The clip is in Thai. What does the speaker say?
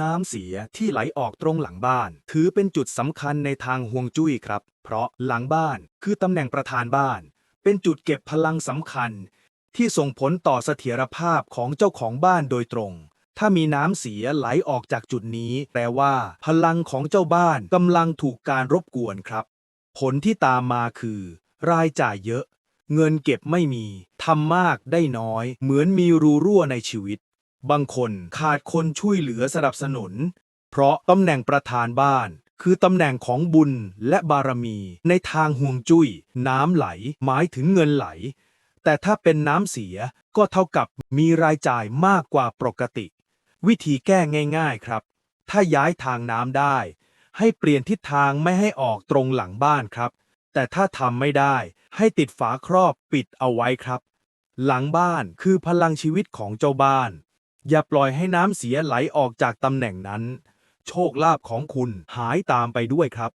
น้ำเสียที่ไหลออกตรงหลังบ้าน ถือเป็นจุดสำคัญในทางห่วงจุ้ยครับ เพราะหลังบ้านคือตำแหน่งประธานบ้าน เป็นจุดเก็บพลังสำคัญ ที่ส่งผลต่อเสถียรภาพของเจ้าของบ้านโดยตรง ถ้ามีน้ำเสียไหลออกจากจุดนี้ แปลว่า พลังของเจ้าบ้านกำลังถูกการรบกวนครับ ผลที่ตามมาคือ รายจ่ายเยอะ เงินเก็บไม่มีทำมากได้น้อย เหมือนมีรูรั่วในชีวิต บางคนขาดคนช่วยเหลือสนับสนุน เพราะตำแหน่งประธานบ้าน คือตำแหน่งของบุญและบารมี ในทางห่วงจุ้ย น้ำไหลหมายถึงเงินไหล แต่ถ้าเป็นน้ำเสียก็เท่ากับมีรายจ่ายมากกว่าปกติ วิธีแก้ง่ายๆครับ ถ้าย้ายทางน้ำได้ ให้เปลี่ยนทิศทางไม่ให้ออกตรงหลังบ้านครับ แต่ถ้าทำไม่ได้ให้ติดฝาครอบปิดเอาไว้ครับ หลังบ้านคือพลังชีวิตของเจ้าบ้าน อย่าปล่อยให้น้ำเสียไหลออกจากตำแหน่งนั้น โชคลาภของคุณหายตามไปด้วยครับ